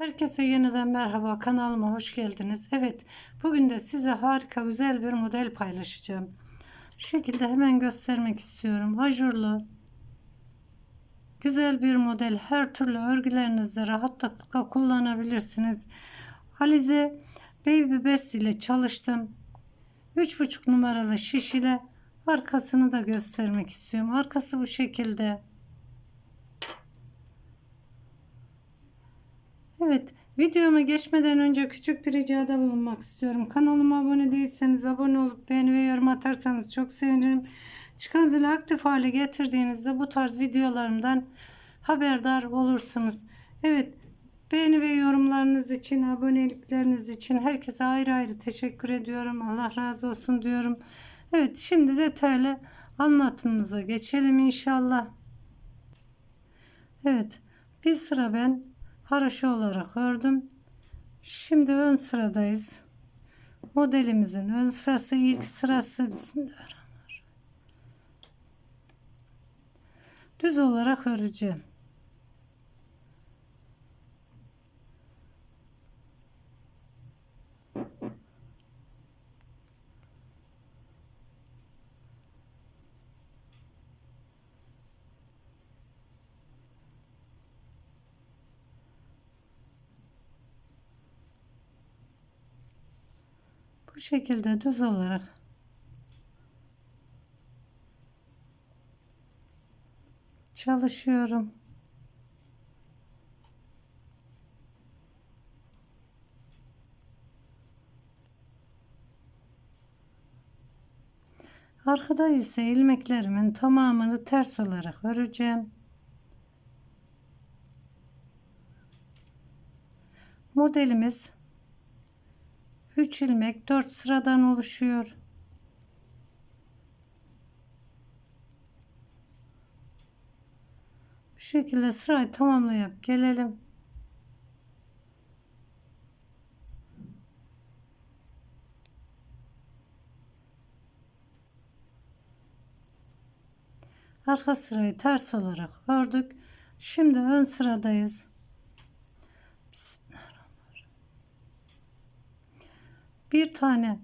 Herkese yeniden merhaba kanalıma hoş geldiniz. Evet bugün de size harika güzel bir model paylaşacağım. Şu şekilde hemen göstermek istiyorum. Ajurlu güzel bir model. Her türlü örgülerinizde rahatlıkla kullanabilirsiniz. Alize Baby Best ile çalıştım. 3,5 numaralı şiş ile arkasını da göstermek istiyorum. Arkası bu şekilde. Evet, videoma geçmeden önce küçük bir ricada bulunmak istiyorum. Kanalıma abone değilseniz abone olup beğeni ve yorum atarsanız çok sevinirim. Çıkan zili aktif hale getirdiğinizde bu tarz videolarımdan haberdar olursunuz. Evet, beğeni ve yorumlarınız için, abonelikleriniz için herkese ayrı ayrı teşekkür ediyorum. Allah razı olsun diyorum. Evet, şimdi detaylı anlatımımıza geçelim inşallah. Evet, bir sıra ben haroşa olarak ördüm. Şimdi ön sıradayız. Modelimizin ön sırası ilk sırası Bismillahirrahmanirrahim. Düz olarak öreceğim. Bu şekilde düz olarak çalışıyorum. Arkada ise ilmeklerimin tamamını ters olarak öreceğim. Modelimiz 3 ilmek 4 sıradan oluşuyor. Bu şekilde sırayı tamamlayıp gelelim. Arka sırayı ters olarak ördük. Şimdi ön sıradayız. Bismillahirrahmanirrahim. Bir tane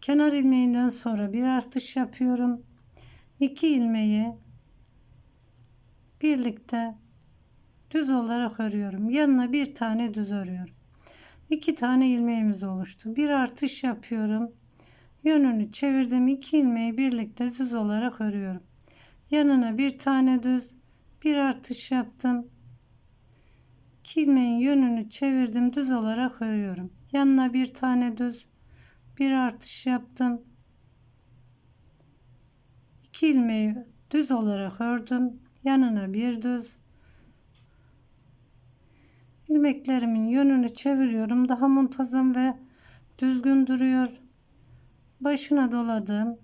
kenar ilmeğinden sonra bir artış yapıyorum. İki ilmeği birlikte düz olarak örüyorum. Yanına bir tane düz örüyorum. İki tane ilmeğimiz oluştu. Bir artış yapıyorum. Yönünü çevirdim. İki ilmeği birlikte düz olarak örüyorum. Yanına bir tane düz, bir artış yaptım. İki ilmeğin yönünü çevirdim. Düz olarak örüyorum. Yanına bir tane düz, bir artış yaptım. İki ilmeği düz olarak ördüm. Yanına bir düz. ilmeklerimin yönünü çeviriyorum. Daha muntazam ve düzgün duruyor. Başına doladım.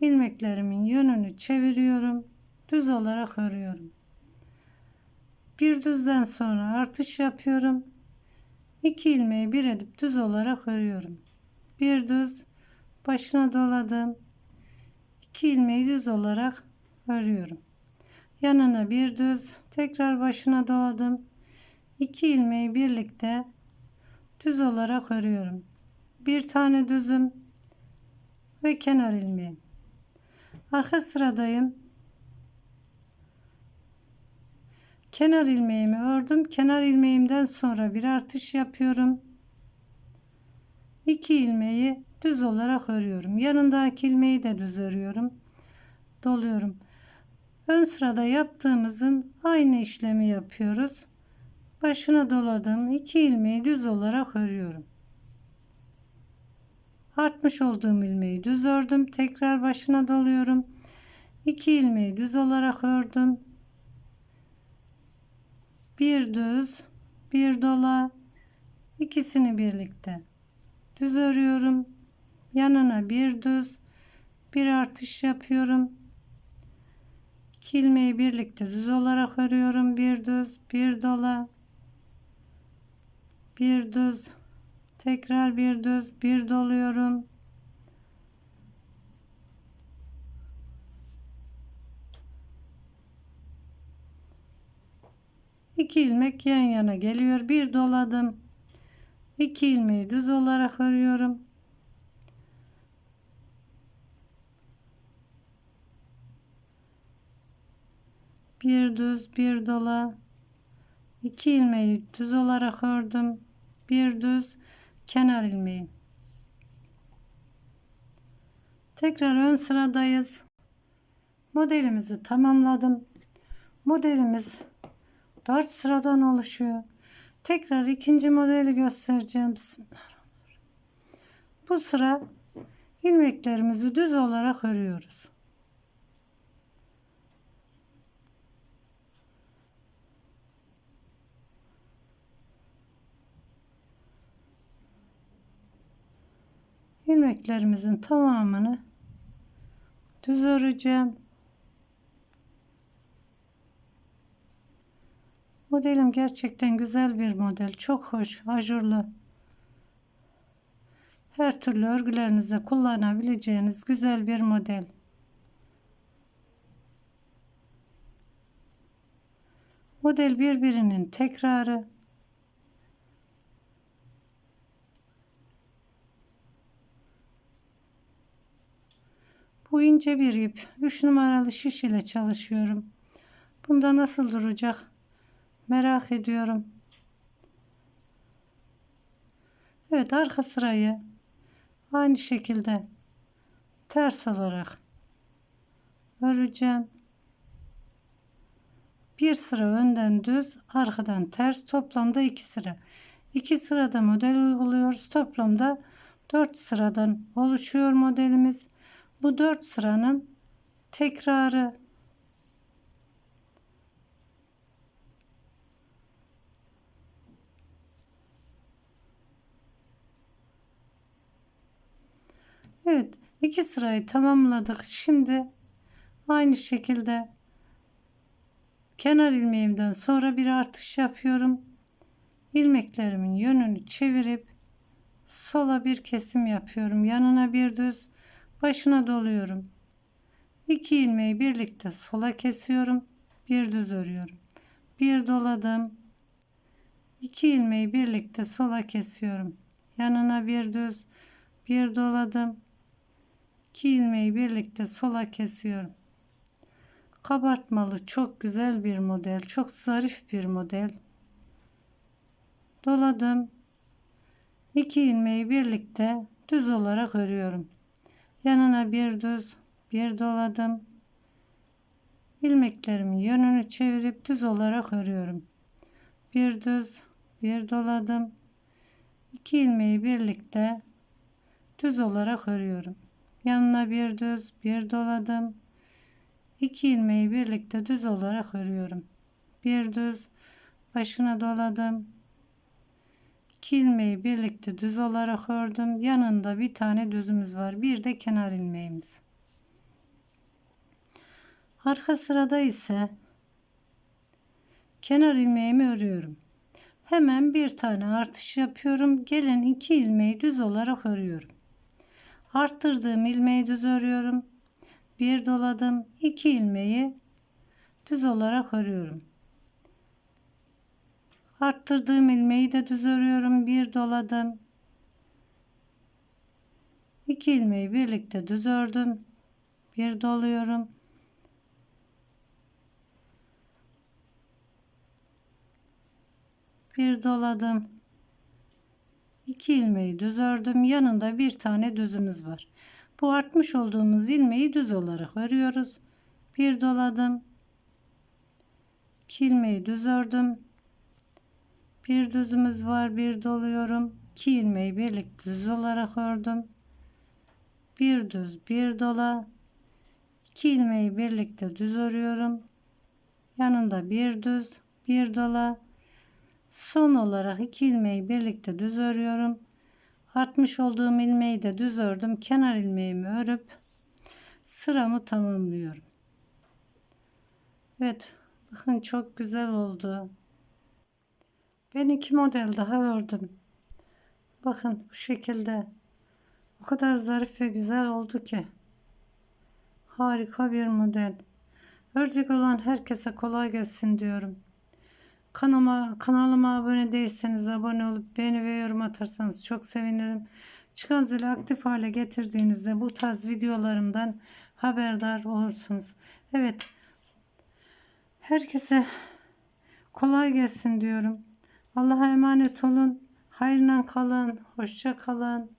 ilmeklerimin yönünü çeviriyorum. Düz olarak örüyorum. Bir düzden sonra artış yapıyorum. İki ilmeği bir edip düz olarak örüyorum. Bir düz başına doladım. İki ilmeği düz olarak örüyorum. Yanına bir düz tekrar başına doladım iki ilmeği birlikte düz olarak örüyorum. Bir tane düzüm ve kenar ilmeğim. Arka sıradayım. Kenar ilmeğimi ördüm. Kenar ilmeğimden sonra bir artış yapıyorum iki ilmeği düz olarak örüyorum yanındaki ilmeği de düz örüyorum doluyorum ön sırada yaptığımızın aynı işlemi yapıyoruz. Başına doladım. 2 ilmeği düz olarak örüyorum. Artmış olduğum ilmeği düz ördüm. Tekrar başına doluyorum. 2 ilmeği düz olarak ördüm. Bir düz, bir dola, ikisini birlikte düz örüyorum. Yanına bir düz, bir artış yapıyorum 2 ilmeği birlikte düz olarak örüyorum. Bir düz, bir dola, bir düz, tekrar bir düz, bir doluyorum. 2 ilmek yan yana geliyor. Bir doladım. 2 ilmeği düz olarak örüyorum. Bir düz, bir dola. 2 ilmeği düz olarak ördüm. Bir düz kenar ilmeği. Tekrar ön sıradayız. Modelimizi tamamladım. Modelimiz 4 sıradan oluşuyor. Tekrar ikinci modeli göstereceğim. Bu sıra ilmeklerimizi düz olarak örüyoruz. ilmeklerimizin tamamını düz öreceğim. Modelim gerçekten güzel bir model. Çok hoş, ajurlu. Her türlü örgülerinizde kullanabileceğiniz güzel bir model. Model birbirinin tekrarı. Bu ince bir ip. 3 numaralı şiş ile çalışıyorum. Bunda nasıl duracak? Merak ediyorum. Evet arka sırayı aynı şekilde ters olarak öreceğim. Bir sıra önden düz, arkadan ters. Toplamda iki sıra. İki sırada model uyguluyoruz. Toplamda dört sıradan oluşuyor modelimiz. Bu dört sıranın tekrarı Evet, iki sırayı tamamladık. Şimdi aynı şekilde kenar ilmeğimden sonra bir artış yapıyorum. İlmeklerimin yönünü çevirip sola bir kesim yapıyorum. Yanına bir düz, başına doluyorum. İki ilmeği birlikte sola kesiyorum. Bir düz örüyorum. Bir doladım. İki ilmeği birlikte sola kesiyorum. Yanına bir düz, bir doladım. 2 ilmeği birlikte sola kesiyorum. Kabartmalı çok güzel bir model. Çok zarif bir model. Doladım. 2 ilmeği birlikte düz olarak örüyorum. Yanına bir düz, bir doladım. ilmeklerimin yönünü çevirip düz olarak örüyorum. Bir düz, bir doladım. 2 ilmeği birlikte düz olarak örüyorum. Yanına bir düz, bir doladım. İki ilmeği birlikte düz olarak örüyorum. Bir düz, başına doladım. İki ilmeği birlikte düz olarak ördüm. Yanında bir tane düzümüz var. Bir de kenar ilmeğimiz. Arka sırada ise kenar ilmeğimi örüyorum. Hemen bir tane artış yapıyorum. Gelen iki ilmeği düz olarak örüyorum. Arttırdığım ilmeği düz örüyorum. Bir doladım. iki ilmeği düz olarak örüyorum. Arttırdığım ilmeği de düz örüyorum. Bir doladım. iki ilmeği birlikte düz ördüm. Bir doluyorum. Bir doladım. 2 ilmeği düz ördüm. Yanında bir tane düzümüz var. Bu artmış olduğumuz ilmeği düz olarak örüyoruz. Bir doladım. 2 ilmeği düz ördüm. Bir düzümüz var. Bir doluyorum. 2 ilmeği birlikte düz olarak ördüm. Bir düz, bir dola. 2 ilmeği birlikte düz örüyorum. Yanında bir düz, bir dola Son olarak iki ilmeği birlikte düz örüyorum. Artmış olduğum ilmeği de düz ördüm. Kenar ilmeğimi örüp sıramı tamamlıyorum. Evet. Bakın çok güzel oldu. Ben iki model daha ördüm. Bakın bu şekilde. O kadar zarif ve güzel oldu ki. Harika bir model. Örecek olan herkese kolay gelsin diyorum. Kanalıma, kanalıma abone değilseniz abone olup beğeni ve yorum atarsanız çok sevinirim. Çıkan zili aktif hale getirdiğinizde bu tarz videolarımdan haberdar olursunuz. Evet. Herkese kolay gelsin diyorum. Allah'a emanet olun. Hayırla kalın. Hoşça kalın.